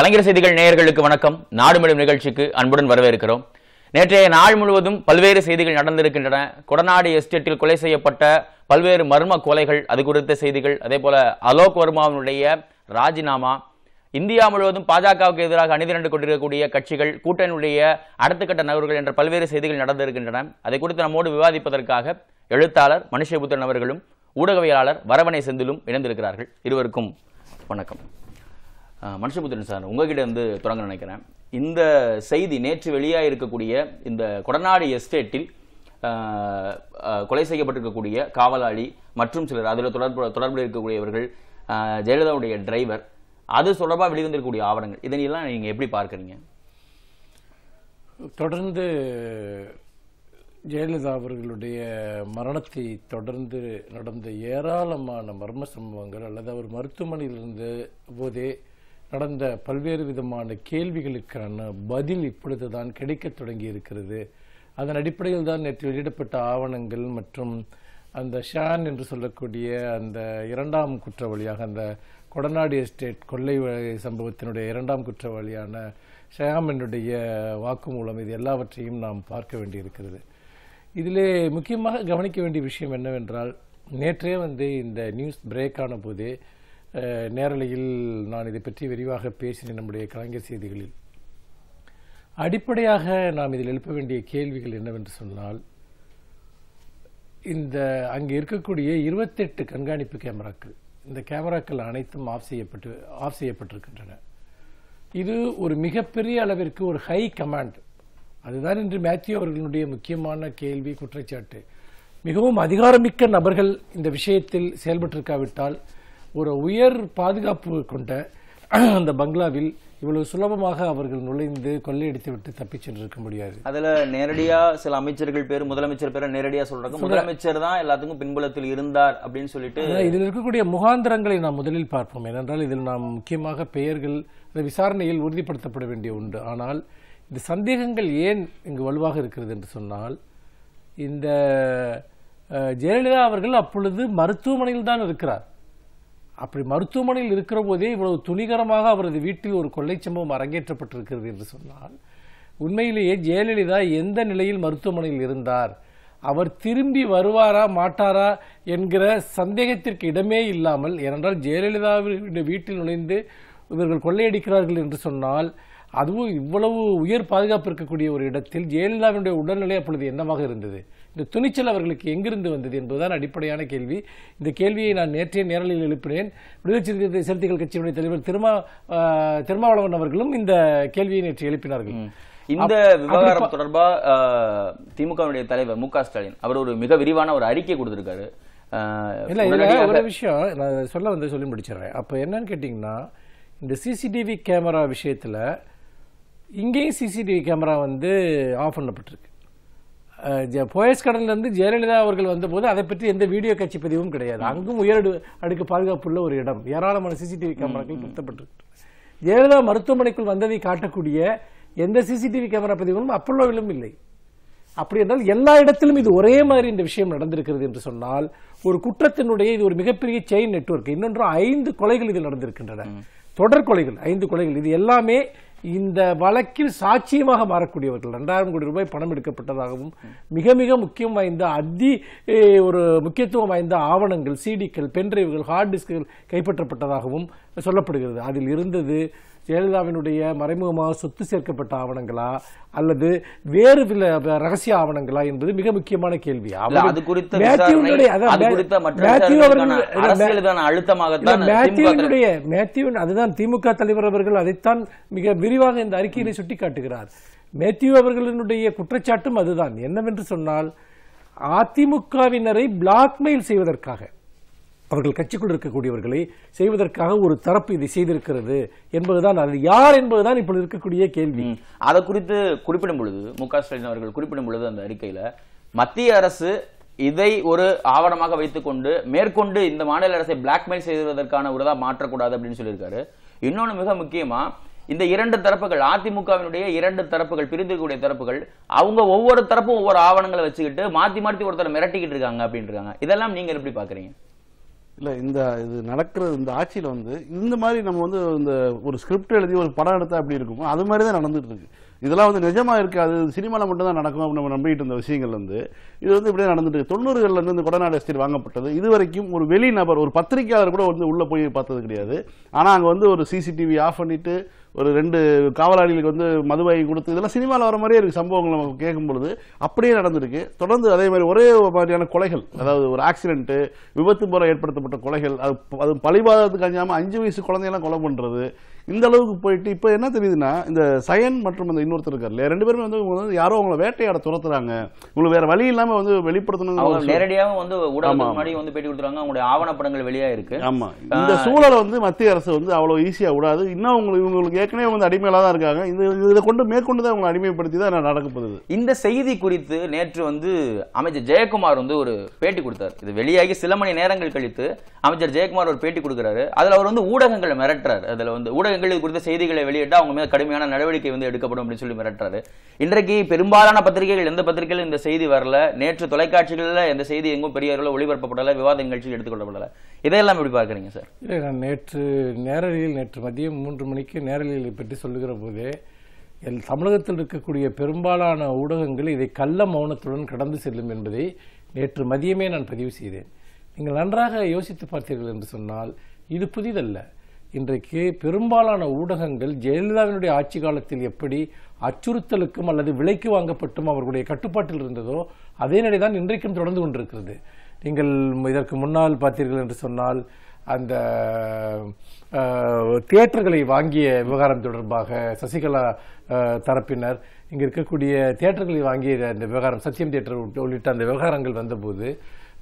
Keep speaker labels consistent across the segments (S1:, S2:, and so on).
S1: கலைஞர் செய்திகள் நேயர்களுக்கு வணக்கம். நாடு மேடும் நிகழ்ச்சிக்கு அன்புடன் வரவேற்கிறோம். நேற்றைய நாள் முழுவதும் பல்வேறு செய்திகள் நடந்திருக்கின்றன. கொடநாடு எஸ்டேட்டில் கொலை செய்யப்பட்ட பல்வேறு மர்ம கொலைகள் அது குறித்த செய்திகள் அதே போல அலோக் வர்மாவினுடைய ராஜினாமா இந்தியா முழுவதும் பாஜகவுக்கு எதிராக அணிதிரண்டு கொண்டிருக்கக்கூடிய கட்சிகள் கூட்டணியுடைய அடுத்த கட்ட நகர்வுகள் என்ற பல்வேறு செய்திகள் நடந்திருக்கின்றன. அதை குறித்து நம்மோடு விவாதிப்பதற்காக எழுத்தாளர் மனுஷபுத்திரன் அவர்களும் ஊடகவியலாளர் வரவணை செந்திலும் இணைந்திருக்கிறார்கள். இருவருக்கும் வணக்கம். மனுஷபுத்திரன் சார் உங்ககிட்ட வந்து தொடங்க நினைக்கிறேன். இந்த செய்தி நேற்று வெளியாக இருக்கக்கூடிய இந்த கொடநாடு எஸ்டேட்டில் கொலை செய்யப்பட்டிருக்கக்கூடிய காவலாளி மற்றும் சிலர் அதில் தொடர்பு தொடர்பில் இருக்கக்கூடியவர்கள் ஜெயலலிதாவுடைய டிரைவர் அது தொடர்பாக வெளிவந்திருக்கக்கூடிய ஆவணங்கள் இதனையெல்லாம் நீங்கள் எப்படி பார்க்குறீங்க?
S2: தொடர்ந்து ஜெயலலிதா அவர்களுடைய மரணத்தை தொடர்ந்து நடந்த ஏராளமான மர்ம சம்பவங்கள் அல்லது அவர் மருத்துவமனையில் இருந்த போதே நடந்த பல்வேறு விதமான கேள்விகளுக்கான பதில் இப்பொழுதுதான் கிடைக்கத் தொடங்கி இருக்கிறது அதன் அடிப்படையில் தான் நேற்று வெளியிடப்பட்ட ஆவணங்கள் மற்றும் அந்த ஷான் என்று சொல்லக்கூடிய அந்த இரண்டாம் குற்றவாளியாக அந்த கொடநாடு எஸ்டேட் கொள்ளை சம்பவத்தினுடைய இரண்டாம் குற்றவாளியான ஷயாமனுடைய வாக்குமூலம். இது எல்லாவற்றையும் நாம் பார்க்க வேண்டியிருக்கிறது. இதிலே முக்கியமாக கவனிக்க வேண்டிய விஷயம் என்னவென்றால் நேற்றே வந்து இந்த நியூஸ் பிரேக் ஆன போதே நேரலையில் நான் இதை பற்றி விரிவாக பேசினேன் நம்முடைய கலைஞர் செய்திகளில். அடிப்படையாக நாம் இதில் எழுப்ப வேண்டிய கேள்விகள் என்னவென்று சொன்னால் இந்த அங்கே இருக்கக்கூடிய இருபத்தெட்டு கண்காணிப்பு கேமராக்கள் இந்த கேமராக்கள் அனைத்தும் ஆஃப் செய்யப்பட்டு ஆஃப் செய்யப்பட்டிருக்கின்றன. இது ஒரு மிகப்பெரிய அளவிற்கு ஒரு ஹை கமாண்ட். அதுதான் இன்று மேத்யூ அவர்களுடைய முக்கியமான கேள்வி குற்றச்சாட்டு. மிகவும் அதிகாரமிக்க நபர்கள் இந்த விஷயத்தில் செயல்பட்டிருக்காவிட்டால் ஒரு உயர் பாதுகாப்பு கொண்ட அந்த பங்களாவில் இவ்வளவு சுலபமாக அவர்கள் நுழைந்து கொள்ளையடித்து விட்டு தப்பிச் சென்றிருக்க முடியாது.
S1: அதுல நேரடியா சில அமைச்சர்கள் பேர் முதலமைச்சர் பேரை நேரடியா சொல்றாங்க முதலமைச்சர் தான் எல்லாத்துக்கும் பின்புலத்தில் இருந்தார் அப்படின்னு சொல்லிட்டு
S2: இதில் இருக்கக்கூடிய முகாந்திரங்களை நாம் முதலில் பார்ப்போம். ஏனென்றால் இதில் நாம் முக்கியமாக பெயர்கள் விசாரணையில் உறுதிப்படுத்தப்பட வேண்டிய உண்டு. ஆனால் இந்த சந்தேகங்கள் ஏன் இங்கு வலுவாக இருக்கிறது என்று சொன்னால் இந்த ஜெயலலிதா அவர்கள் அப்பொழுது மருத்துவமனையில் தான் இருக்கிறார். அப்படி மருத்துவமனையில் இருக்கிற போதே இவ்வளவு துணிகரமாக அவரது வீட்டில் ஒரு கொள்ளை சம்பவம் அரங்கேற்றப்பட்டிருக்கிறது என்று சொன்னால் உண்மையிலேயே ஜெயலலிதா எந்த நிலையில் மருத்துவமனையில் இருந்தார்? அவர் திரும்பி வருவாரா மாட்டாரா என்கிற சந்தேகத்திற்கு இடமே இல்லாமல் ஏனென்றால் ஜெயலலிதாவின் வீட்டில் நுழைந்து இவர்கள் கொள்ளையடிக்கிறார்கள் என்று சொன்னால் அதுவும் இவ்வளவு உயர் பாதுகாப்பு இருக்கக்கூடிய ஒரு இடத்தில் ஜெயலலிதாவினுடைய உடல்நிலை அப்பொழுது என்னவாக இருந்தது? இந்த துணிச்சல் அவர்களுக்கு எங்கிருந்து வந்தது என்பதுதான் அடிப்படையான கேள்வி. இந்த கேள்வியை நான் நேற்றைய நேரலில் எழுப்பினேன். விடுதலை சிறுத்தை சிறுத்தைகள் கட்சியினுடைய தலைவர் திருமா திருமாவளவன் அவர்களும் இந்த கேள்வியை நேற்று எழுப்பினார்கள்.
S1: இந்த விவகாரம் தொடர்பா திமுகவுடைய தலைவர் மு க ஸ்டாலின் அவர் ஒரு மிக விரிவான ஒரு அறிக்கை கொடுத்திருக்காரு.
S2: இல்ல
S1: உடனடியாக
S2: ஒரு விஷயம் நான் சொல்ல வந்து சொல்லி முடிச்சிடுறேன். அப்ப என்னன்னு கேட்டீங்கன்னா இந்த சிசிடிவி கேமரா விஷயத்துல இங்கேயும் சிசிடிவி கேமரா வந்து ஆஃப் பண்ணப்பட்டிருக்கு. போயஸ் கடன்ல இருந்து ஜெயலலிதா அவர்கள் வந்தபோது அதை பற்றி எந்த வீடியோ காட்சி பதிவும் கிடையாது. அங்கும் உயர் அடு- அடுக்கு பாதுகாப்புள்ள ஒரு இடம். ஏராளமான சிசிடிவி கேமராக்கள் பொருத்தப்பட்டிருக்கு. ஜெயலலிதா மருத்துவமனைக்குள் வந்ததை காட்டக்கூடிய எந்த சிசிடிவி கேமரா பதிவும் அப்பல்லோவிலும் இல்லை. அப்படி என்றால் எல்லா இடத்திலும் இது ஒரே மாதிரி இந்த விஷயம் நடந்திருக்கிறது என்று சொன்னால் ஒரு குற்றத்தினுடைய இது ஒரு மிகப்பெரிய செயின் நெட்வொர்க் இன்னொன்று ஐந்து கொலைகள் இதில் நடந்திருக்கின்றன. தொடர் கொலைகள் ஐந்து கொலைகள். இது எல்லாமே இந்த வழக்கில் சாட்சியமாக மாறக்கூடியவர்கள். ரெண்டாயிரம் கோடி ரூபாய் பணம் எடுக்கப்பட்டதாகவும் மிக மிக முக்கியம் வாய்ந்த அதி ஒரு முக்கியத்துவம் வாய்ந்த ஆவணங்கள் சிடிக்கள் பென்டிரைவ்கள் ஹார்ட் டிஸ்க்குகள் கைப்பற்றப்பட்டதாகவும் சொல்லப்படுகிறது. அதில் இருந்தது ஜெயலலிதாவினுடைய மறைமுகமாக சொத்து சேர்க்கப்பட்ட ஆவணங்களா? அல்லது வேறு சில ரகசிய ஆவணங்களா என்பது மிக முக்கியமான கேள்வி.
S1: அது குறித்த
S2: மேத்யூவினுடைய-
S1: விசாரணை,
S2: அதான்
S1: அது
S2: மே-
S1: குறித்த மற்ற
S2: மேத்யூ
S1: விசாரணைக்கான
S2: அவர்கள் இல்ல, மே-
S1: அரசியலுக்கான அழுத்தமாகத்தான்
S2: இல்ல,
S1: திமுக தலைவர்
S2: மேத்யூவினுடைய மேத்யூவின் அதுதான் திமுக தலைவர் அவர்கள் அதைத்தான் மிக விரிவாக இந்த அறிக்கையிலே சுட்டிக்காட்டுகிறார். மேத்யூ அவர்களினுடைய குற்றச்சாட்டும் அதுதான். என்னவென்று சொன்னால் அதிமுகவினரை பிளாக்மெயில் செய்வதற்காக. அவர்கள் கட்சிக்குள் இருக்கக்கூடியவர்களை செய்வதற்காக ஒரு தரப்பு இதை செய்திருக்கிறது என்பதுதான் அது. யார் என்பதுதான் இப்பொழுது இருக்கக்கூடிய கேள்வி.
S1: அதை குறித்து குறிப்பிடும் பொழுது மு க ஸ்டாலின் அவர்கள் குறிப்பிடும் பொழுது அந்த அறிக்கையில மத்திய அரசு இதை ஒரு ஆவணமாக வைத்துக்கொண்டு மேற்கொண்டு இந்த மாநில அரசை பிளாக்மெயில் செய்வதற்கான உரதா மாற்றக்கூடாது அப்படின்னு சொல்லியிருக்காரு. இன்னொன்று மிக முக்கியமா இந்த இரண்டு தரப்புகள் அதிமுகவினுடைய இரண்டு தரப்புகள் பிரிந்திருக்கக்கூடிய தரப்புகள் அவங்க ஒவ்வொரு தரப்பும் ஒவ்வொரு ஆவணங்களை வச்சுக்கிட்டு மாத்தி மாத்தி ஒருத்தர் மிரட்டிக்கிட்டு இருக்காங்க அப்படின்னு இருக்காங்க. இதெல்லாம் நீங்க எப்படி பாக்குறீங்க?
S3: இல்லை இந்த இது நடக்கிற இந்த ஆட்சியில் வந்து இந்த மாதிரி நம்ம வந்து இந்த ஒரு ஸ்கிரிப்ட் எழுதி ஒரு படம் எடுத்தா அப்படி இருக்குமோ அது மாதிரி தான் நடந்துட்டு இருக்கு இதெல்லாம் வந்து நிஜமா இருக்காது சினிமாவில் மட்டும் தான் நடக்கும் அப்படின்னு நம்ம நம்பிட்டு இருந்த விஷயங்கள் வந்து இது வந்து இப்படியே நடந்துட்டு இருக்கு தொண்ணூறுகள்ல இருந்து இந்த கொடநாடு எஸ்டேட் வாங்கப்பட்டது. இது வரைக்கும் ஒரு வெளி நபர் ஒரு பத்திரிகையாளர் கூட வந்து உள்ள போய் பார்த்தது கிடையாது. ஆனால் அங்கே வந்து ஒரு சிசிடிவி ஆஃப் பண்ணிட்டு ஒரு ரெண்டு காவலாளிகளுக்கு வந்து மதுவாகி கொடுத்து இதெல்லாம் சினிமாவில் வர மாதிரியே இருக்கு சம்பவங்கள் நம்ம கேட்கும் பொழுது அப்படியே நடந்திருக்கு. தொடர்ந்து அதே மாதிரி ஒரே மாதிரியான கொலைகள் அதாவது ஒரு ஆக்சிடென்ட் விபத்து முறை ஏற்படுத்தப்பட்ட கொலைகள் அது அது பழிபாதத்துக்கு அஞ்சாமல் அஞ்சு வயசு குழந்தையெல்லாம் கொலை பண்ணுறது இந்த அளவுக்கு போயிட்டு இப்போ என்ன தெரியுதுன்னா இந்த சயன் மற்றும் அந்த இன்னொருத்தர் இருக்கார் இல்லையா? ரெண்டு பேருமே வந்து யாரோ அவங்கள வேட்டையாட துரத்துறாங்க. உங்களுக்கு வேற வழி இல்லாம வந்து
S1: அவங்க
S3: வெளிப்படுத்தணும்
S1: நேரடியாகவும் வந்து ஊடகத்துக்கு. முன்னாடி வந்து பேட்டி கொடுத்துருக்காங்க. அவங்களுடைய ஆவணப்படங்கள் வெளியா இருக்கு.
S3: ஆமா. இந்த சூழலை வந்து மத்திய அரசு வந்து அவ்வளவு ஈஸியா விடாது. இன்னும் உங்களுக்கு இவங்களுக்கு ஏற்கனவே வந்து அடிமையில தான் இருக்காங்க. இந்த இதை கொண்டு மேற்கொண்டு தான் அவங்களை அடிமைப்படுத்தி தான் நடக்க போகுது.
S1: இந்த செய்தி குறித்து நேற்று வந்து அமைச்சர் ஜெயக்குமார் வந்து ஒரு பேட்டி கொடுத்தார். இது வெளியாகி சில மணி நேரங்கள் கழித்து அமைச்சர் ஜெயக்குமார் ஒரு பேட்டி கொடுக்கிறாரு. அதுல அவர் வந்து ஊடகங்களை மிரட்டுறாரு. அதுல வந்து ஊடகங்கள் இது குறித்த செய்திகளை வெளியிட்டால் அவங்க மீது கடுமையான நடவடிக்கை வந்து எடுக்கப்படும் அப்படின்னு சொல்லி மிரட்டுறாரு. இன்றைக்கு பெரும்பாலான பத்திரிகைகள் எந்த பத்திரிகையில் இந்த செய்தி வரல. நேற்று தொலைக்காட்சிகளில் எந்த செய்தி எங்கும் பெரிய அளவில் ஒளிபரப்பப்படல விவாத நிகழ்ச்சியில் எடுத்துக்கொள்ளப்படல. இதையெல்லாம் எப்படி பார்க்குறீங்க சார்?
S2: இல்லை நான் நேற்று நேரலையில் நேற்று மதியம் மூன்று மணிக்கு நேரலையில் பற்றி சொல்லுகிற போதே எல் தமிழகத்தில் இருக்கக்கூடிய பெரும்பாலான ஊடகங்கள் இதை கள்ள மௌனத்துடன் கடந்து செல்லும் என்பதை நேற்று மதியமே நான் பதிவு செய்தேன். நீங்கள் நன்றாக யோசித்து பார்த்தீர்கள் என்று சொன்னால் இது புதிதல்ல. இன்றைக்கு பெரும்பாலான ஊடகங்கள் ஜெயலலிதாவினுடைய ஆட்சி காலத்தில் எப்படி அச்சுறுத்தலுக்கும் அல்லது விலைக்கு வாங்கப்பட்டும் அவர்களுடைய கட்டுப்பாட்டில் இருந்ததோ அதே நிலைதான் இன்றைக்கும் தொடர்ந்து கொண்டிருக்கிறது. நீங்கள் இதற்கு முன்னால் பார்த்தீர்கள் என்று சொன்னால் அந்த தியேட்டர்களை வாங்கிய விவகாரம் தொடர்பாக சசிகலா தரப்பினர் இங்கே இருக்கக்கூடிய தியேட்டர்களை வாங்கிய அந்த விவகாரம் சத்தியம் தியேட்டர் உள்ளிட்ட அந்த விவகாரங்கள் வந்தபோது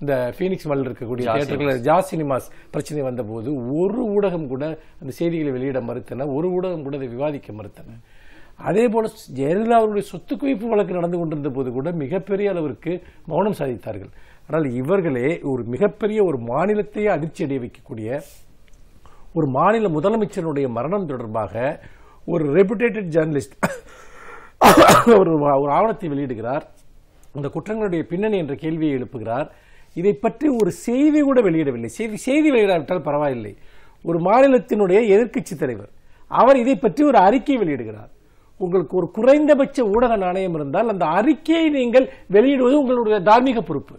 S2: இந்த ஃபீனிக்ஸ் மால் இருக்கக்கூடிய தியேட்டர்கள் ஜா சினிமாஸ் பிரச்சனை வந்தபோது ஒரு ஊடகம் கூட அந்த செய்திகளை வெளியிட மறுத்தன ஒரு ஊடகம் கூட அதை விவாதிக்க மறுத்தன. அதே போல ஜெயலலிதா அவருடைய சொத்து குவிப்பு வழக்கு நடந்து கொண்டிருந்த போது கூட மிகப்பெரிய அளவிற்கு மௌனம் சாதித்தார்கள். ஆனால் இவர்களே ஒரு மிகப்பெரிய ஒரு மாநிலத்தையே அதிர்ச்சி அடைய வைக்கக்கூடிய ஒரு மாநில முதலமைச்சருடைய மரணம் தொடர்பாக ஒரு ரெபுடேட்டட் ஜேர்னலிஸ்ட் ஒரு ஆவணத்தை வெளியிடுகிறார். இந்த குற்றங்களுடைய பின்னணி என்ற கேள்வியை எழுப்புகிறார். இதை பற்றி ஒரு செய்தி கூட வெளியிடவில்லை. செய்தி செய்தி வெளியிடாவிட்டால் பரவாயில்லை. ஒரு மாநிலத்தினுடைய எதிர்க்கட்சி தலைவர் அவர் இதை பற்றி ஒரு அறிக்கை வெளியிடுகிறார். உங்களுக்கு ஒரு குறைந்தபட்ச ஊடக நாணயம் இருந்தால் அந்த அறிக்கையை நீங்கள் வெளியிடுவது உங்களுடைய தார்மீக பொறுப்பு.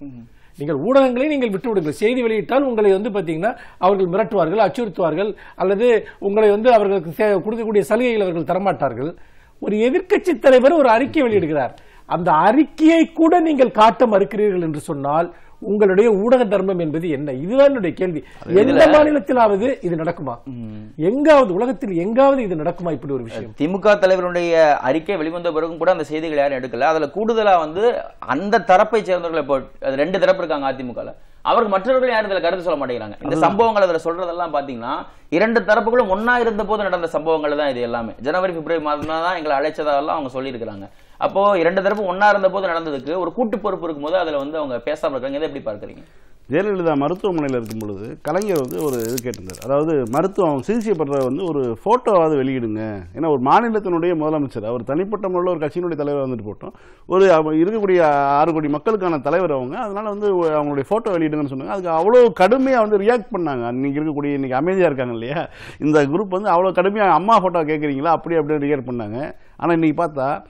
S2: நீங்கள் ஊடகங்களை நீங்கள் விட்டு விடுங்கள் செய்தி வெளியிட்டால் உங்களை வந்து பார்த்தீங்கன்னா அவர்கள் மிரட்டுவார்கள் அச்சுறுத்துவார்கள் அல்லது உங்களை வந்து அவர்களுக்கு கொடுக்கக்கூடிய சலுகைகள் அவர்கள் தரமாட்டார்கள். ஒரு எதிர்க்கட்சி தலைவர் ஒரு அறிக்கை வெளியிடுகிறார். அந்த அறிக்கையை கூட நீங்கள் காட்ட மறுக்கிறீர்கள் என்று சொன்னால் உங்களுடைய ஊடக தர்மம் என்பது என்ன? இதுதான் என்னுடைய கேள்வி. எந்த மாநிலத்திலாவது இது நடக்குமா? எங்காவது உலகத்தில் எங்காவது இது நடக்குமா? இப்படி ஒரு விஷயம்.
S1: திமுக தலைவருடைய அறிக்கை வெளிவந்த பிறகும் கூட அந்த செய்திகள் யாரும் எடுக்கல. அதுல கூடுதலா வந்து அந்த தரப்பை சேர்ந்தவர்கள் இப்போ ரெண்டு தரப்பு இருக்காங்க அதிமுகல. அவருக்கு மற்றவர்கள் யாரும் இதுல கருத்து சொல்ல மாட்டேங்கிறாங்க. இந்த சம்பவங்கள் அதுல சொல்றதெல்லாம் பாத்தீங்கன்னா இரண்டு தரப்புகளும் ஒன்னா இருந்த போது நடந்த சம்பவங்கள் தான் இது எல்லாமே. ஜனவரி பிப்ரவரி மாதம் தான் எங்களை அழைச்சதெல்லாம் அவங்க சொல்லியிருக்கிறாங்க. அப்போ இரண்டு தரப்பு ஒன்னா இருந்த போது நடந்ததுக்கு ஒரு கூட்டு பொறுப்பு இருக்கும்போது அதுல வந்து அவங்க பேசாம இருக்காங்க. இதை எப்படி பார்க்கறீங்க?
S3: ஜெயலலிதா மருத்துவமனையில் இருக்கும் பொழுது கலைஞர் வந்து ஒரு இது கேட்டிருந்தார். அதாவது மருத்துவம் சிகிச்சை பண்ற வந்து ஒரு போட்டோவாவது வெளியிடுங்க. ஏன்னா ஒரு மாநிலத்தினுடைய முதலமைச்சர் அவர் தனிப்பட்ட முறையில் ஒரு கட்சியினுடைய தலைவர் வந்துட்டு போட்டோம். ஒரு அவ- இருக்கக்கூடிய ஆறு கோடி மக்களுக்கான தலைவர் அவங்க. அதனால வந்து அவங்களுடைய போட்டோ வெளியிடுங்கன்னு சொன்னாங்க. அதுக்கு அவ்வளோ கடுமையாக வந்து ரியாக்ட் பண்ணாங்க. இன்னைக்கு இருக்கக்கூடிய இன்னைக்கு அமைதியாக இருக்காங்க இல்லையா? இந்த குரூப் வந்து அவ்வளோ கடுமையாக அம்மா போட்டோ கேட்குறீங்களா அப்படி அப்படியே ரியாக்ட் பண்ணாங்க. ஆனால் இன்னைக்கு பார்த்தா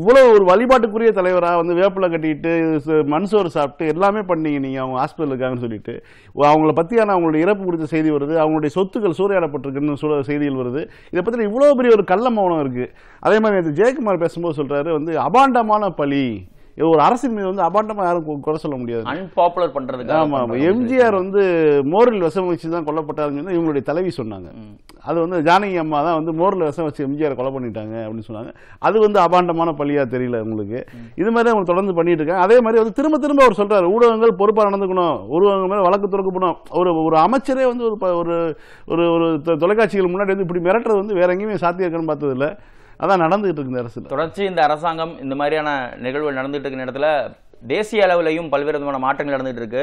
S3: இவ்வளவு ஒரு வழிபாட்டுக்குரிய தலைவராக வந்து வேப்பிலை கட்டிட்டு ச- மண் சோறு சாப்பிட்டு எல்லாமே பண்ணீங்க நீங்கள் அவங்க ஹாஸ்பிட்டல் இருக்காங்கன்னு சொல்லிட்டு. அவங்கள பற்றியான அவங்களுடைய இறப்பு குறித்த செய்தி வருது. அவங்களுடைய சொத்துக்கள் சூறையாடப்பட்டிருக்குன்னு சொல்ல செய்திகள் வருது. இதை பற்றி இவ்வளோ பெரிய ஒரு கள்ள மௌனம் இருக்குது அதே மாதிரி ஜெயக்குமார் பேசும்போது சொல்கிறாரு வந்து அபாண்டமான பலி. இது ஒரு அரசின் மீது வந்து அபாண்டமா யாரும் குறை சொல்ல முடியாது.
S1: அன்பாப்புலர் பண்றதுக்கு
S3: ஆமா ஆமா. எம்ஜிஆர் வந்து மோரில் விஷம் வச்சு தான் கொல்லப்பட்டாருன்னு இவங்களுடைய தலைவி சொன்னாங்க. அது வந்து ஜானகி அம்மா தான் வந்து மோரில் விஷம் வச்சு எம்ஜிஆர் கொலை பண்ணிட்டாங்க அப்படின்னு சொன்னாங்க. அது வந்து அபாண்டமான பழியா தெரியல உங்களுக்கு. இது மாதிரி அவங்க தொடர்ந்து பண்ணிட்டு இருக்காங்க. அதே மாதிரி வந்து திரும்ப திரும்ப அவர் சொல்றாரு ஊடகங்கள் பொறுப்பா நடந்துக்கணும். ஊடகங்கள் மேல வழக்கு துறக்கப்படும் ஒரு ஒரு அமைச்சரே வந்து ஒரு ஒரு ஒரு தொலைக்காட்சிகள் முன்னாடி வந்து இப்படி மிரட்டுறது வந்து வேற எங்கேயுமே சாத்தியம் இருக்குன்னு பார்த்தது இல்ல அதான் நடந்துகிட்டு இருக்கு இந்த அரசுல
S1: தொடர்ச்சி இந்த அரசாங்கம் இந்த மாதிரியான நிகழ்வுகள் நடந்துட்டு இருக்கிற இடத்துல தேசிய அளவிலையும் பல்வேறு விதமான மாற்றங்கள் நடந்துட்டு இருக்கு.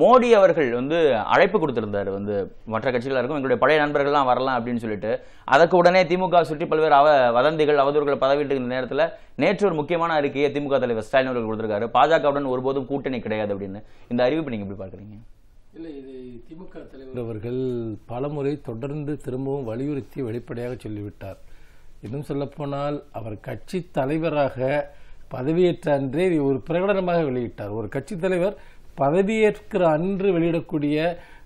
S1: மோடி அவர்கள் வந்து அழைப்பு கொடுத்திருந்தாரு வந்து மற்ற கட்சிகள் இருக்கும் எங்களுடைய பழைய நண்பர்கள்லாம் வரலாம் அப்படின்னு சொல்லிட்டு. அதற்கு உடனே திமுக சுற்றி பல்வேறு அவ வதந்திகள் அவதூறுகள் பதவிட்டு இருந்த நேரத்துல நேற்று ஒரு முக்கியமான அறிக்கையை திமுக தலைவர் ஸ்டாலின் அவர்கள் கொடுத்திருக்காரு. பாஜகவுடன் ஒருபோதும் கூட்டணி கிடையாது அப்படின்னு. இந்த அறிவிப்பு நீங்க எப்படி பார்க்கறீங்க?
S2: இல்லை இது திமுக தலைவர் அவர்கள் பலமுறை தொடர்ந்து திரும்பவும் வலியுறுத்தி வெளிப்படையாக சொல்லிவிட்டார். இன்னும் சொல்லப்போனால் அவர் கட்சி தலைவராக பதவியேற்ற அன்றே இதை ஒரு பிரகடனமாக வெளியிட்டார். ஒரு கட்சி தலைவர் பதவியேற்கிற அன்று வெளியிடக்கூடிய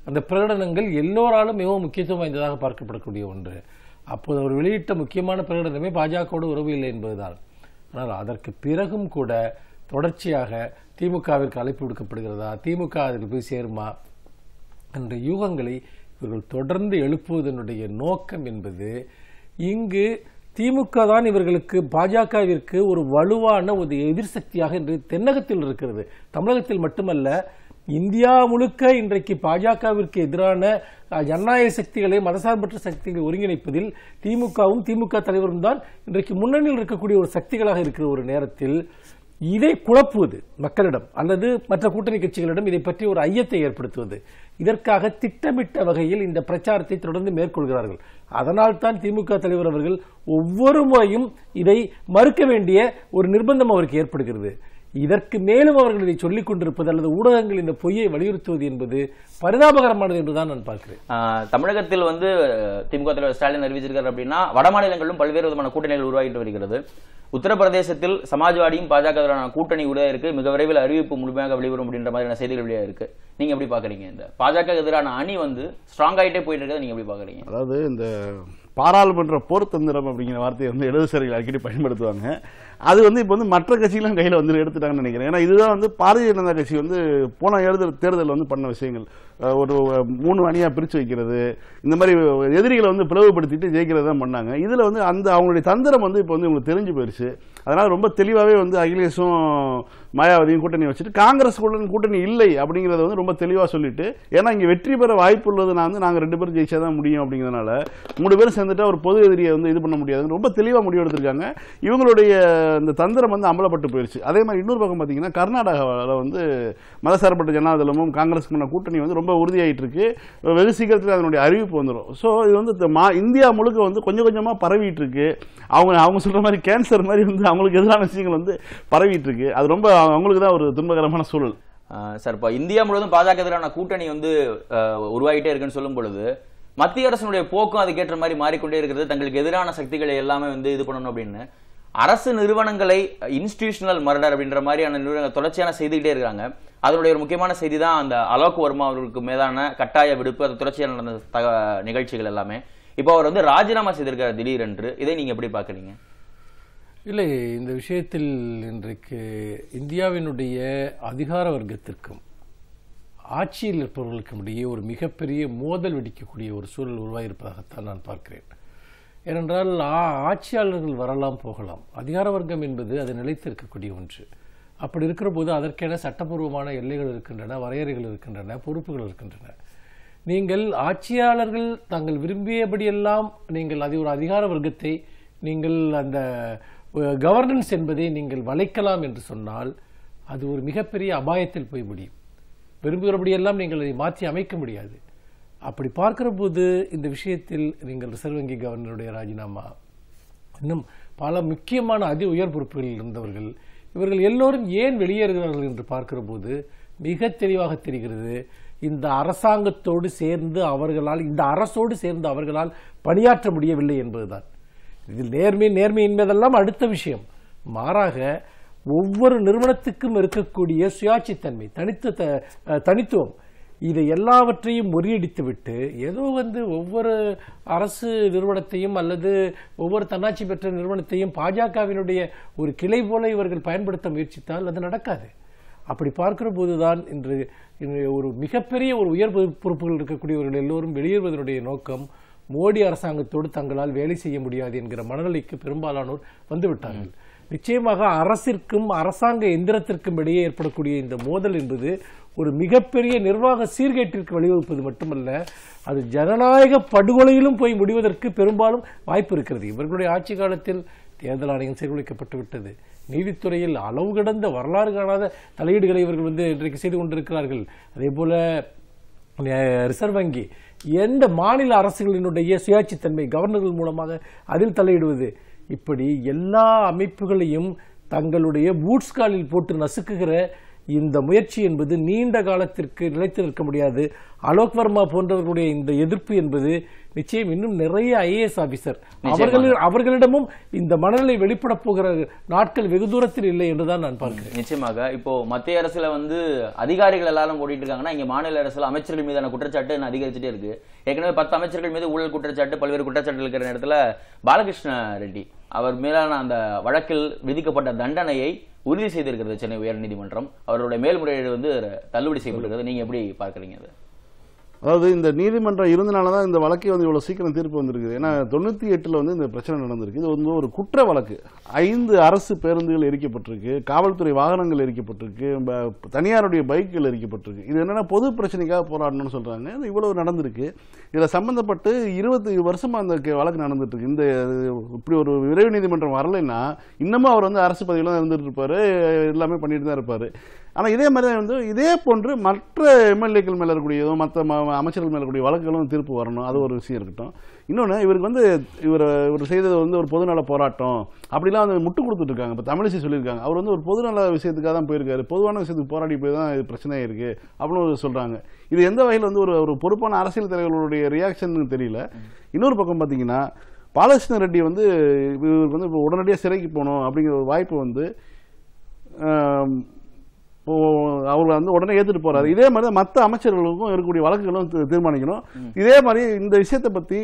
S2: அந்த பிரகடனங்கள் எல்லோராலும் மிகவும் முக்கியத்துவம் வாய்ந்ததாக பார்க்கப்படக்கூடிய ஒன்று. அப்போது அவர் வெளியிட்ட முக்கியமான பிரகடனமே பாஜகவோடு உறவு இல்லை என்பதுதான். ஆனால் அதற்கு பிறகும் கூட தொடர்ச்சியாக திமுகவிற்கு அழைப்பு விடுக்கப்படுகிறதா திமுக அதற்கு போய் சேருமா என்ற யூகங்களை இவர்கள் தொடர்ந்து எழுப்புவதனுடைய நோக்கம் என்பது இங்கு திமுக தான் இவர்களுக்கு பாஜகவிற்கு ஒரு வலுவான ஒரு எதிர் சக்தியாக இன்று தென்னகத்தில் இருக்கிறது. தமிழகத்தில் மட்டுமல்ல இந்தியா முழுக்க இன்றைக்கு பாஜகவிற்கு எதிரான ஜனநாயக சக்திகளை மதசார்பற்ற சக்திகளை ஒருங்கிணைப்பதில் திமுகவும் திமுக தலைவரும் தான் இன்றைக்கு முன்னணியில் இருக்கக்கூடிய ஒரு சக்திகளாக இருக்கிற ஒரு நேரத்தில் இதை குழப்புவது மக்களிடம் அல்லது மற்ற கூட்டணி கட்சிகளிடம் இதை பற்றி ஒரு ஐயத்தை ஏற்படுத்துவது. இதற்காக திட்டமிட்ட வகையில் இந்த பிரச்சாரத்தை தொடர்ந்து மேற்கொள்கிறார்கள். அதனால் தான் திமுக தலைவர் அவர்கள் ஒவ்வொரு முறையும் இதை மறுக்க வேண்டிய ஒரு நிர்பந்தம் அவருக்கு ஏற்படுகிறது. இதற்கு மேலும் அவர்கள் இதை சொல்லிக் கொண்டிருப்பது அல்லது ஊடகங்கள் இந்த பொய்யை வலியுறுத்துவது என்பது பரிதாபகரமானது என்றுதான் நான் பார்க்கிறேன்.
S1: தமிழகத்தில் வந்து திமுக தலைவர் ஸ்டாலின் அறிவிச்சிருக்காரு அப்படின்னா வட மாநிலங்களிலும் பல்வேறு விதமான கூட்டணிகள் உருவாகிட்டு வருகிறது. உத்தரப்பிரதேசத்தில் சமாஜ்வாடியும் பாஜக கூட்டணி உடைய இருக்கு. மிக விரைவில் அறிவிப்பு முழுமையாக வெளிவரும் அப்படின்ற மாதிரியான செய்திகள் வெளியாக இருக்கு. நீங்க எப்படி பாக்குறீங்க இந்த? பாஜக எதிரான அணி வந்து ஸ்ட்ராங் ஆகிட்டே போயிட்டு இருக்கிறத நீங்க எப்படி பாக்குறீங்க?
S3: அதாவது இந்த பாராளுமன்ற போர் தந்திரம் அப்படிங்கிற வார்த்தையை வந்து இடதுசாரிகள் அடிக்கடி பயன்படுத்துவாங்க. அது வந்து இப்போ வந்து மற்ற கட்சிகளும் கையில் வந்து எடுத்துட்டாங்கன்னு நினைக்கிறேன். ஏன்னா இதுதான் வந்து பாரதிய ஜனதா கட்சி வந்து போன தேர்தல் தேர்தலில் வந்து பண்ண விஷயங்கள். ஒரு மூணு அணியாக பிரித்து வைக்கிறது. இந்த மாதிரி எதிரிகளை வந்து பிளவுபடுத்திட்டு ஜெயிக்கிறது தான் பண்ணாங்க. இதில் வந்து அந்த அவங்களுடைய தந்திரம் வந்து இப்போ வந்து உங்களுக்கு தெரிஞ்சு போயிடுச்சு அதனால் ரொம்ப தெளிவாகவே வந்து அகிலேஷும் மாயாவதியும் கூட்டணி வச்சுட்டு காங்கிரஸ் கூட கூட்டணி இல்லை அப்படிங்கிறத வந்து ரொம்ப தெளிவாக சொல்லிட்டு ஏன்னா இங்கே வெற்றி பெற வாய்ப்பு உள்ளதுனா வந்து நாங்கள் ரெண்டு பேரும் ஜெயிச்சா தான் முடியும் அப்படிங்கிறதுனால மூணு பேரும் சேர்ந்துட்டு ஒரு பொது எதிரியை வந்து இது பண்ண முடியாதுன்னு ரொம்ப தெளிவாக முடிவு எடுத்திருக்காங்க. இவங்களுடைய இந்த தந்திரம் வந்து அம்பலப்பட்டு போயிடுச்சு அதே மாதிரி இன்னொரு பக்கம் பார்த்தீங்கன்னா கர்நாடகாவில் வந்து மதசார்பற்ற ஜனாதளமும் காங்கிரஸுக்குமான கூட்டணி வந்து ரொம்ப உறுதியாயிட்டு இருக்கு வெகு சீக்கிரத்தில் அதனுடைய அறிவிப்பு வந்துடும் ஸோ இது வந்து மா இந்தியா முழுக்க வந்து கொஞ்சம் கொஞ்சமாக பரவிட்டு இருக்கு அவங்க அவங்க சொல்ற மாதிரி கேன்சர் மாதிரி வந்து அவங்களுக்கு எதிரான விஷயங்கள் வந்து பரவிட்டு இருக்கு அது ரொம்ப அவங்களுக்கு தான் ஒரு துன்பகரமான சூழல்.
S1: ஆஹ் சார் இப்போ இந்தியா முழுவதும் பாஜக எதிரான கூட்டணி வந்து ஆஹ், உருவாகிட்டே இருக்குன்னு சொல்லும் பொழுது மத்திய அரசினுடைய போக்கும் அதுக்கேற்ற மாதிரி மாறிக்கொண்டே இருக்கிறது. தங்களுக்கு எதிரான சக்திகளை எல்லாமே வந்து இது பண்ணணும் அப்படின்னு. அரசு நிறுவனங்களை இன்ஸ்டிடியூஷனல் மர்டர் அப்படின்ற மாதிரியான நிறுவனங்கள் தொடர்ச்சியான செய்துகிட்டே இருக்காங்க. அதனுடைய ஒரு முக்கியமான செய்தி தான் அந்த அலோக் வர்மா அவர்களுக்கு மீதான கட்டாய விடுப்பு. அது தொடர்ச்சியாக நடந்த தக நிகழ்ச்சிகள் எல்லாமே. இப்போ அவர் வந்து ராஜினாமா செய்திருக்காரு திடீரென்று. இதை நீங்க எப்படி பாக்குறீங்க
S2: இல்லை இந்த விஷயத்தில் இன்றைக்கு இந்தியாவினுடைய அதிகார வர்க்கத்திற்கும் ஆட்சியில் இருப்பவர்களுக்கும் இடையே ஒரு மிகப்பெரிய மோதல் வெடிக்கக்கூடிய ஒரு சூழல் உருவாகியிருப்பதாகத்தான் நான் பார்க்கிறேன். ஏனென்றால் ஆ- ஆட்சியாளர்கள் வரலாம் போகலாம். அதிகார வர்க்கம் என்பது அது நிலைத்திருக்கக்கூடிய ஒன்று. அப்படி இருக்கிற போது அதற்கென சட்டப்பூர்வமான எல்லைகள் இருக்கின்றன வரையறைகள் இருக்கின்றன பொறுப்புகள் இருக்கின்றன. நீங்கள் ஆட்சியாளர்கள் தாங்கள் விரும்பியபடியெல்லாம் நீங்கள் அதை ஒரு அதிகார வர்க்கத்தை நீங்கள் அந்த கவர்னன்ஸ் என்பதை நீங்கள் வளைக்கலாம் என்று சொன்னால் அது ஒரு மிகப்பெரிய அபாயத்தில் போய் முடியும். விரும்புகிறபடியெல்லாம் நீங்கள் அதை மாற்றி அமைக்க முடியாது. அப்படி பார்க்கிற போது இந்த விஷயத்தில் நீங்கள் ரிசர்வ் வங்கி கவர்னருடைய ராஜினாமா. இன்னும் பல முக்கியமான அதி உயர் பொறுப்புகளில் இருந்தவர்கள் இவர்கள் எல்லோரும் ஏன் வெளியேறுகிறார்கள் என்று பார்க்கிற போது மிக தெளிவாக தெரிகிறது இந்த அரசாங்கத்தோடு சேர்ந்து அவர்களால் இந்த அரசோடு சேர்ந்து அவர்களால் பணியாற்ற முடியவில்லை என்பதுதான். இதில் நேர்மை நேர்மை என்பதெல்லாம் அடுத்த விஷயம். மாறாக ஒவ்வொரு நிறுவனத்துக்கும் இருக்கக்கூடிய சுயாட்சித்தன்மை தனித்த தனித்துவம் இதை எல்லாவற்றையும் முறியடித்துவிட்டு ஏதோ வந்து ஒவ்வொரு அரசு நிறுவனத்தையும் அல்லது ஒவ்வொரு தன்னாட்சி பெற்ற நிறுவனத்தையும் பாஜகவினுடைய ஒரு கிளை போல இவர்கள் பயன்படுத்த முயற்சித்தால் அது நடக்காது. அப்படி பார்க்கிற போதுதான் இன்று ஒரு மிகப்பெரிய ஒரு உயர் பொறுப்புகள் இருக்கக்கூடியவர்கள் எல்லோரும் வெளியேறுவதனுடைய நோக்கம் மோடி அரசாங்கத்தோடு தங்களால் வேலை செய்ய முடியாது என்கிற மனநிலைக்கு பெரும்பாலானோர் வந்துவிட்டார்கள். நிச்சயமாக அரசிற்கும் அரசாங்க எந்திரத்திற்கும் இடையே ஏற்படக்கூடிய இந்த மோதல் என்பது ஒரு மிகப்பெரிய நிர்வாக சீர்கேட்டிற்கு வழிவகுப்பது மட்டுமல்ல அது ஜனநாயக படுகொலையிலும் போய் முடிவதற்கு பெரும்பாலும் வாய்ப்பு இருக்கிறது. இவர்களுடைய ஆட்சி காலத்தில் தேர்தல் ஆணையம் சீர்குலைக்கப்பட்டு விட்டது. நீதித்துறையில் அளவு கடந்த வரலாறு காணாத தலையீடுகளை இவர்கள் வந்து இன்றைக்கு செய்து கொண்டிருக்கிறார்கள். அதே போல ரிசர்வ் வங்கி எந்த மாநில அரசுகளினுடைய சுயாட்சித்தன்மை கவர்னர்கள் மூலமாக அதில் தலையிடுவது? இப்படி எல்லா அமைப்புகளையும் தங்களுடைய பூட்ஸ் காலில் போட்டு நசுக்குகிற இந்த முயற்சி என்பது நீண்ட காலத்திற்கு நிலைத்து நிற்க முடியாது. அலோக் வர்மா போன்றவர்களுடைய இந்த எதிர்ப்பு என்பது நிச்சயம் இன்னும் நிறைய ஐஏஎஸ் ஆபீசர் அவர்கள் அவர்களிடமும் இந்த மனநிலை வெளிப்பட போகிற நாட்கள் வெகு தூரத்தில் இல்லை என்றுதான் நான் பார்க்கிறேன்.
S1: நிச்சயமாக. இப்போ மத்திய அரசுல வந்து அதிகாரிகள் எல்லாரும் ஓடிட்டு இருக்காங்கன்னா இங்க மாநில அரசுல அமைச்சர்கள் மீதான குற்றச்சாட்டு அதிகரிச்சுட்டே இருக்கு. ஏற்கனவே பத்து அமைச்சர்கள் மீது ஊழல் குற்றச்சாட்டு பல்வேறு குற்றச்சாட்டு இருக்கிற நேரத்துல பாலகிருஷ்ண ரெட்டி அவர் மேலான அந்த வழக்கில் விதிக்கப்பட்ட தண்டனையை உறுதி செய்திருக்கிறது சென்னை உயர்நீதிமன்றம். அவருடைய மேல்முறையீடு வந்து தள்ளுபடி செய்யப்பட்டிருக்கிறது. நீங்க எப்படி பார்க்குறீங்க அது?
S3: அதாவது இந்த நீதிமன்றம் இருந்தனால தான் இந்த வழக்கே வந்து இவ்வளோ சீக்கிரம் தீர்ப்பு வந்திருக்குது. ஏன்னா தொண்ணூற்றி எட்டில் வந்து இந்த பிரச்சனை நடந்திருக்கு. இது வந்து ஒரு குற்ற வழக்கு. ஐந்து அரசு பேருந்துகள் எரிக்கப்பட்டிருக்கு. காவல்துறை வாகனங்கள் எரிக்கப்பட்டிருக்கு. தனியாருடைய பைக்குகள் எரிக்கப்பட்டிருக்கு. இது என்னென்னா பொது பிரச்சனைக்காக போராடணும்னு சொல்கிறாங்க இது இவ்வளோ நடந்திருக்கு. இதில் சம்மந்தப்பட்டு இருபத்தி வருஷமாக அந்த வழக்கு நடந்துட்டுருக்கு. இந்த இப்படி ஒரு விரைவு நீதிமன்றம் வரலைன்னா இன்னமும் அவர் வந்து அரசு பதவியில் தான் இருந்துட்டு இருப்பார். எல்லாமே பண்ணிட்டு தான் இருப்பார். ஆனால் இதே மாதிரி தான் வந்து இதே போன்று மற்ற எம்எல்ஏக்கள் மேலே இருக்கக்கூடியதோ மற்ற ம- அமைச்சர்கள் மேலே இருக்கக்கூடிய வழக்குகளும் தீர்ப்பு வரணும். அது ஒரு விஷயம் இருக்கட்டும். இன்னொன்று இவருக்கு வந்து இவர் இவர் செய்தது வந்து ஒரு பொதுநல போராட்டம். அப்படிலாம் வந்து முட்டு கொடுத்துட்டு இருக்காங்க. இப்போ தமிழிசை சொல்லியிருக்காங்க. அவர் வந்து ஒரு பொதுநல விஷயத்துக்காக தான் போயிருக்காரு. பொதுவான விஷயத்துக்கு போராடி போய் தான் இது பிரச்சனையா இருக்குது அப்படின்னு சொல்கிறாங்க இது எந்த வகையில் வந்து ஒரு ஒரு பொறுப்பான அரசியல் தலைவர்களுடைய ரியாக்ஷன் தெரியல. இன்னொரு பக்கம் பார்த்தீங்கன்னா பாலகிருஷ்ண ரெட்டி வந்து இவருக்கு வந்து இப்போ உடனடியாக சிறைக்கு போகணும் அப்படிங்கிற ஒரு வாய்ப்பு வந்து அவர் வந்து உடனே ஏத்துட்டு போறாரு. இதே மாதிரி மற்ற அமைச்சர்களுக்கும் இருக்கக்கூடிய வழக்குகளும் தீர்மானிக்கணும். இதே மாதிரி இந்த விஷயத்தை பத்தி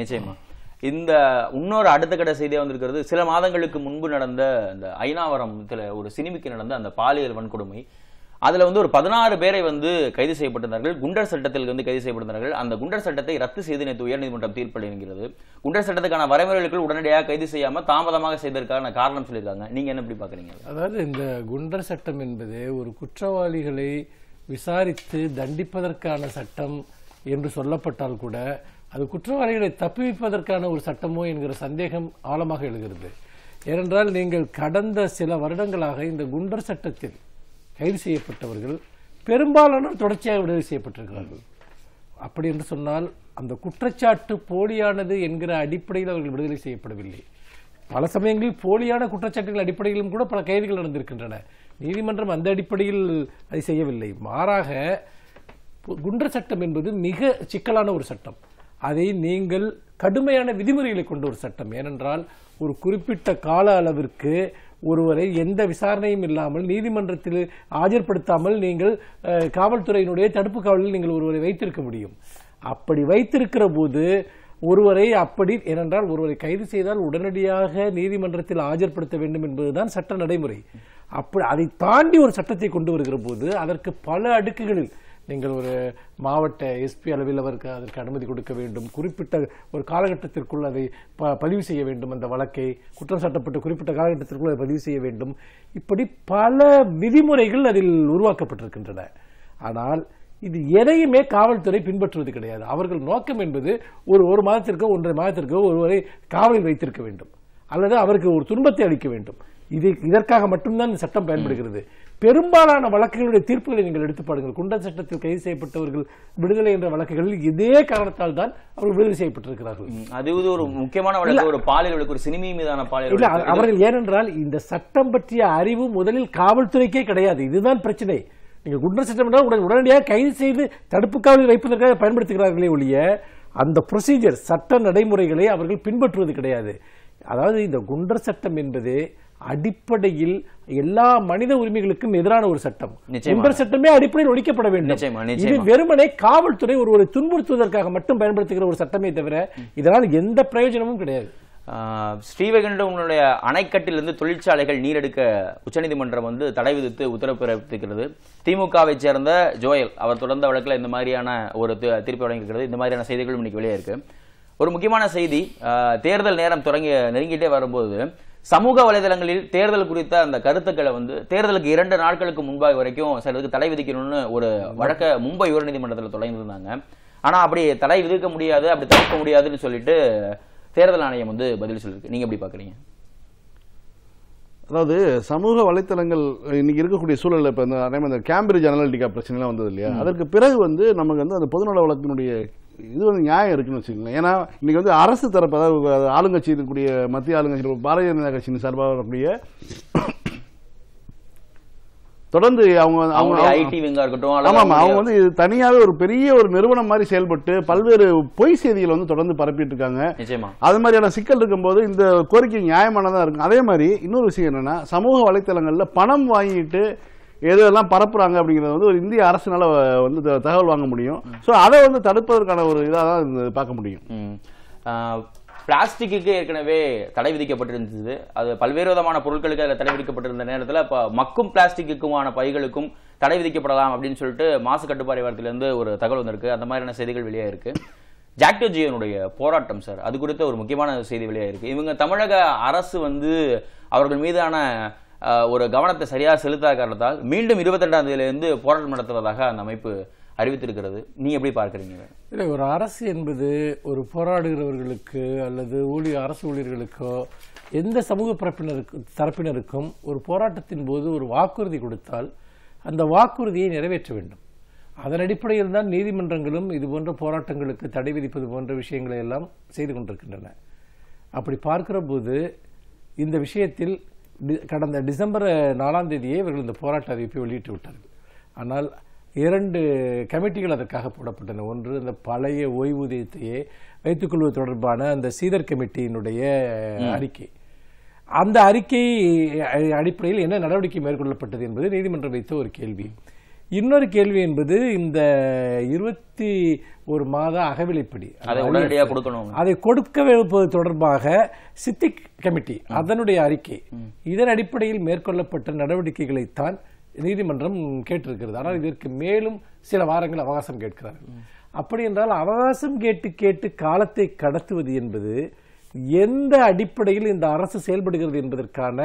S1: நிச்சயமா. இந்த இன்னொரு அடுத்த கட்ட செய்தியா வந்திருக்கிறது சில மாதங்களுக்கு முன்பு நடந்த இந்த ஐநாவரத்துல ஒரு சினிமிக்கு நடந்த அந்த பாலியல் வன்கொடுமை அதில் வந்து ஒரு பதினாறு பேரை வந்து கைது செய்யப்பட்டிருந்தார்கள். குண்டர் சட்டத்தில் வந்து கைது செய்யப்பட்டிருந்தார்கள். அந்த குண்டர் சட்டத்தை ரத்து செய்து நேற்று உயர்நீதிமன்றம் தீர்ப்பளிக்கிறது குண்டர் சட்டத்துக்கான வரைமுறைகளுக்கு உடனடியாக கைது செய்யாமல் தாமதமாக செய்ததற்கான காரணம் சொல்லியிருக்காங்க. நீங்கள் என்ன எப்படி பார்க்குறீங்க
S2: அதாவது இந்த குண்டர் சட்டம் என்பது ஒரு குற்றவாளிகளை விசாரித்து தண்டிப்பதற்கான சட்டம் என்று சொல்லப்பட்டால் கூட அது குற்றவாளிகளை தப்புவிப்பதற்கான ஒரு சட்டமோ என்கிற சந்தேகம் ஆழமாக எழுகிறது. ஏனென்றால் நீங்கள் கடந்த சில வருடங்களாக இந்த குண்டர் சட்டத்தில் கைது செய்யப்பட்டவர்கள் பெரும்பாலானோர் தொடர்ச்சியாக விடுதலை செய்யப்பட்டிருக்கிறார்கள். அப்படி என்று சொன்னால் அந்த குற்றச்சாட்டு போலியானது என்கிற அடிப்படையில் அவர்கள் விடுதலை செய்யப்படவில்லை. பல சமயங்களில் போலியான குற்றச்சாட்டுகள் அடிப்படையிலும் கூட பல கைதுகள் நடந்திருக்கின்றன. நீதிமன்றம் அந்த அடிப்படையில் அதை செய்யவில்லை. மாறாக குண்டர் சட்டம் என்பது மிக சிக்கலான ஒரு சட்டம். அதை நீங்கள் கடுமையான விதிமுறைகளை கொண்ட ஒரு சட்டம். ஏனென்றால் ஒரு குறிப்பிட்ட கால அளவிற்கு ஒருவரை எந்த விசாரணையும் இல்லாமல் நீதிமன்றத்தில் ஆஜர்படுத்தாமல் நீங்கள் காவல்துறையினுடைய தடுப்பு காவலில் நீங்கள் ஒருவரை வைத்திருக்க முடியும். அப்படி வைத்திருக்கிற போது ஒருவரை அப்படி ஏனென்றால் ஒருவரை கைது செய்தால் உடனடியாக நீதிமன்றத்தில் ஆஜர்படுத்த வேண்டும் என்பதுதான் சட்ட நடைமுறை. அப்படி அதை தாண்டி ஒரு சட்டத்தை கொண்டு வருகிற போது அதற்கு பல அடுக்குகளில் நீங்கள் ஒரு மாவட்ட எஸ்பி அளவில் அவருக்கு அதற்கு அனுமதி கொடுக்க வேண்டும். குறிப்பிட்ட ஒரு காலகட்டத்திற்குள் அதை ப- பதிவு செய்ய வேண்டும் அந்த வழக்கை. குற்றம் சாட்டப்பட்ட குறிப்பிட்ட காலகட்டத்திற்குள் அதை பதிவு செய்ய வேண்டும். இப்படி பல விதிமுறைகள் அதில் உருவாக்கப்பட்டிருக்கின்றன. ஆனால் இது எதையுமே காவல்துறை பின்பற்றுவது கிடையாது. அவர்கள் நோக்கம் என்பது ஒரு ஒரு மாதத்திற்கோ ஒன்றரை மாதத்திற்கோ ஒருவரை காவலில் வைத்திருக்க வேண்டும். அல்லது அவருக்கு ஒரு துன்பத்தை அளிக்க வேண்டும். இது இதற்காக மட்டும்தான் இந்த சட்டம் பயன்படுகிறது. பெரும்பாலான வழக்குகளுடைய தீர்ப்புகளை நீங்கள் எடுத்து பாருங்கள். குண்டர் சட்டத்தில் கைது செய்யப்பட்டவர்கள் விடுதலை என்ற வழக்குகளில் இதே காரணத்தால் தான் அவர்கள் விடுதலை செய்யப்பட்டிருக்கிறார்கள்.
S1: அது ஒரு முக்கியமான வழக்கு. ஒரு பாலியல் வழக்கு ஒரு சினிமி மீதான பாலியல்
S2: இல்ல. அவர்கள் ஏனென்றால் இந்த சட்டம் பற்றிய அறிவு முதலில் காவல்துறைக்கே கிடையாது. இதுதான் பிரச்சனை. நீங்க குண்டர் சட்டம் என்றால் உடனே- உடனடியாக கைது செய்து தடுப்பு காவலில் வைப்பதற்காக பயன்படுத்துகிறார்களே ஒழிய அந்த ப்ரொசீஜர் சட்ட நடைமுறைகளை அவர்கள் பின்பற்றுவது கிடையாது. அதாவது இந்த குண்டர் சட்டம் என்பது அடிப்படையில் எல்லா மனித உரிமைகளுக்கும் எதிரான ஒரு சட்டம். குண்டர் சட்டமே அடிப்படையில் ஒழிக்கப்பட வேண்டும். இது. வெறுமனே காவல்துறை ஒருவரை துன்புறுத்துவதற்காக மட்டும் பயன்படுத்துகிற ஒரு சட்டமே தவிர இதனால் எந்த பிரயோஜனமும் கிடையாது.
S1: ஆஹ் ஸ்ரீவைகுண்டனுடைய அணைக்கட்டிலிருந்து தொழிற்சாலைகள் நீரெடுக்க உச்சநீதிமன்றம் வந்து தடை விதித்து உத்தரவு பிறப்பித்திருக்கிறது. திமுகவை சேர்ந்த ஜோயல் அவர் தொடர்ந்த வழக்கில் இந்த மாதிரியான ஒரு தீர்ப்பு வழங்கியிருக்கிறது. இந்த மாதிரியான செய்திகளும் இன்னைக்கு வெளியே இருக்கு. ஒரு முக்கியமான செய்தி தேர்தல் நேரம் தொடங்கி நெருங்கிட்டே வரும்போது சமூக வலைதளங்களில் தேர்தல் குறித்த அந்த கருத்துக்களை வந்து தேர்தலுக்கு இரண்டு நாட்களுக்கு முன்பாக வரைக்கும் சிலருக்கு தடை விதிக்கணும்னு ஒரு வழக்க மும்பை உயர்நீதிமன்றத்தில் தொடங்கியிருந்தாங்க ஆனா அப்படி தடை விதிக்க முடியாது அப்படி தடுக்க முடியாதுன்னு சொல்லிட்டு தேர்தல் ஆணையம் வந்து பதில் சொல்லிருக்கு. நீங்க எப்படி பாக்குறீங்க
S3: அதாவது சமூக வலைத்தளங்கள் இன்னைக்கு இருக்கக்கூடிய சூழல்ல இப்ப இந்த அதே மாதிரி இந்த கேம்பிரிட்ஜ் அனலிட்டிகா பிரச்சனை எல்லாம் வந்தது இல்லையா? அதற்கு பிறகு வந்து நமக்கு வந்து அந்த பொதுநல வழக்கினுடைய இது வந்து நியாயம் இருக்குன்னு வச்சுக்கோங்களேன். ஏன்னா இன்னைக்கு வந்து அரசு தரப்பு அதாவது ஆளுங்கட்சி இருக்கக்கூடிய மத்திய ஆளுங்கட்சி பாரதிய ஜனதா கட்சியின் சார்பாக இருக்கக்கூடிய தொடர்ந்து அவங்க அவங்க
S1: அவங்களுடைய ஐடி விங்கா இருக்கட்டும் அல்லது
S3: ஆமா ஆமா அவங்க வந்து இது தனியாவே ஒரு பெரிய ஒரு நிறுவனம் மாதிரி செயல்பட்டு பல்வேறு பொய் செய்திகளை வந்து தொடர்ந்து பரப்பிட்டு இருக்காங்க. அது மாதிரியான சிக்கல் இருக்கும்போது இந்த கோரிக்கை நியாயமானதா இருக்கும். அதே மாதிரி இன்னொரு விஷயம் என்னன்னா சமூக வலைத்தளங்கள்ல பணம் வாங்கிட்டு எதெல்லாம் பரப்புறாங்க அப்படிங்கறது வந்து ஒரு இந்திய அரசுனால வந்து தகவல் வாங்க முடியும். சோ அதை வந்து தடுப்பதற்கான ஒரு இதாக தான் பார்க்க முடியும்.
S1: பிளாஸ்டிக்குக்கு ஏற்கனவே தடை விதிக்கப்பட்டிருந்தது. அது பல்வேறு விதமான பொருட்களுக்கு அதில் தடை விதிக்கப்பட்டிருந்த நேரத்தில் இப்போ மக்கும் பிளாஸ்டிக்குக்குமான பைகளுக்கும் தடை விதிக்கப்படலாம் அப்படின்னு சொல்லிட்டு மாசு கட்டுப்பாடு வாரத்திலிருந்து ஒரு தகவல் வந்திருக்கு. அந்த மாதிரியான செய்திகள் வெளியே இருக்கு ஜாக்டோ ஜியோனுடைய போராட்டம் சார் அது குறித்த ஒரு முக்கியமான செய்தி வெளியாக இருக்கு இவங்க தமிழக அரசு வந்து அவர்கள் மீதான ஒரு கவனத்தை சரியாக செலுத்தாத காரணத்தால் மீண்டும் இருபத்தெட்டாம் தேதியிலிருந்து போராட்டம் நடத்துவதாக அந்த அமைப்பு அறிவித்திருக்கிறது. நீ எப்படி பார்க்குறீங்க
S2: இல்லை ஒரு அரசு என்பது ஒரு போராடுகிறவர்களுக்கு அல்லது ஊழியர் அரசு ஊழியர்களுக்கோ எந்த சமூக பரப்பினருக்கு தரப்பினருக்கும் ஒரு போராட்டத்தின் போது ஒரு வாக்குறுதி கொடுத்தால் அந்த வாக்குறுதியை நிறைவேற்ற வேண்டும். அதன் அடிப்படையில் தான் நீதிமன்றங்களும் இது போன்ற போராட்டங்களுக்கு தடை விதிப்பது போன்ற விஷயங்களை எல்லாம் செய்து கொண்டிருக்கின்றன. அப்படி பார்க்கிற போது இந்த விஷயத்தில் கடந்த டிசம்பர் நாலாம் தேதியே இவர்கள் இந்த போராட்ட அறிவிப்பை வெளியிட்டு விட்டார்கள். ஆனால் இரண்டு கமிட்டிகள் அதற்காக போடப்பட்டன. ஒன்று இந்த பழைய ஓய்வூதியத்தையே வைத்துக்கொள்வது தொடர்பான அந்த சீதர் கமிட்டியினுடைய அறிக்கை. அந்த அறிக்கை அடிப்படையில் என்ன நடவடிக்கை மேற்கொள்ளப்பட்டது என்பது நீதிமன்றம் வைத்த ஒரு கேள்வி. இன்னொரு கேள்வி என்பது இந்த இருபத்தி ஒரு மாத அகவிலைப்படி
S1: அதை உடனடியாக கொடுக்கணும்.
S2: அதை கொடுக்க தொடர்பாக சித்திக் கமிட்டி அதனுடைய அறிக்கை. இதன் அடிப்படையில் மேற்கொள்ளப்பட்ட நடவடிக்கைகளைத்தான் நீதிமன்றம் கேட்டிருக்கிறது. ஆனால் இதற்கு மேலும் சில வாரங்கள் அவகாசம் கேட்கிறார்கள். அப்படி என்றால் அவகாசம் கேட்டு கேட்டு காலத்தை கடத்துவது என்பது எந்த அடிப்படையில் இந்த அரசு செயல்படுகிறது என்பதற்கான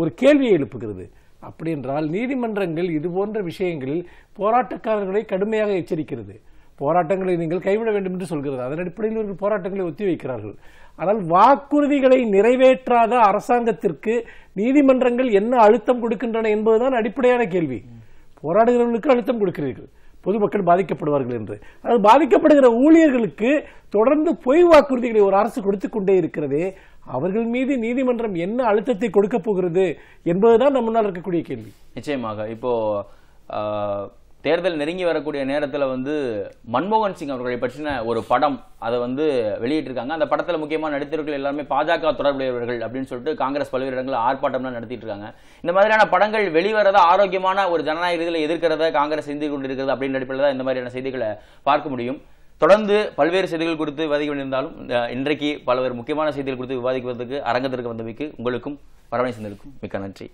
S2: ஒரு கேள்வியை எழுப்புகிறது. அப்படி என்றால் நீதிமன்றங்கள் இது போன்ற விஷயங்களில் போராட்டக்காரர்களை கடுமையாக எச்சரிக்கிறது. போராட்டங்களை நீங்கள் கைவிட வேண்டும் என்று சொல்கிறது. அதன் அடிப்படையில் இவர்கள் போராட்டங்களை ஒத்திவைக்கிறார்கள் ஆனால் வாக்குறுதிகளை நிறைவேற்றாத அரசாங்கத்திற்கு நீதிமன்றங்கள் என்ன அழுத்தம் கொடுக்கின்றன என்பதுதான் அடிப்படையான கேள்வி. போராடுகிறவர்களுக்கு அழுத்தம் கொடுக்கிறீர்கள். பொதுமக்கள் பாதிக்கப்படுவார்கள் என்று. அது பாதிக்கப்படுகிற ஊழியர்களுக்கு தொடர்ந்து பொய் வாக்குறுதிகளை ஒரு அரசு கொடுத்து கொண்டே இருக்கிறதே அவர்கள் மீது நீதிமன்றம் என்ன அழுத்தத்தை கொடுக்க போகிறது என்பதுதான் நம்ம முன்னால் இருக்கக்கூடிய கேள்வி.
S1: நிச்சயமாக. இப்போ தேர்தல் நெருங்கி வரக்கூடிய நேரத்தில் வந்து மன்மோகன் சிங் அவர்களை பற்றின ஒரு படம் அதை வந்து வெளியிட்டிருக்காங்க. அந்த படத்தில் முக்கியமாக நடித்தவர்கள் எல்லாருமே பாஜக தொடர்புடையவர்கள் அப்படின்னு சொல்லிட்டு காங்கிரஸ் பல்வேறு இடங்களில் ஆர்ப்பாட்டம்லாம் நடத்திட்டு இருக்காங்க இந்த மாதிரியான படங்கள் வெளிவரத ஆரோக்கியமான ஒரு ஜனநாயக ரீதியில் எதிர்க்கிறத காங்கிரஸ் சிந்தி கொண்டிருக்கிறது அப்படின்னு அடிப்படையில் தான் இந்த மாதிரியான செய்திகளை பார்க்க முடியும். தொடர்ந்து பல்வேறு செய்திகள் குறித்து விவாதிக்க வேண்டியிருந்தாலும் இன்றைக்கு பல்வேறு முக்கியமான செய்திகள் குறித்து விவாதிக்குவதற்கு அரங்கத்திற்கு வந்தமைக்கு உங்களுக்கும் வரவணை சந்திருக்கும் மிக்க நன்றி.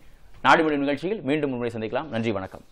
S1: நாடு நிகழ்ச்சியில் மீண்டும் உங்களை சந்திக்கலாம். நன்றி வணக்கம்.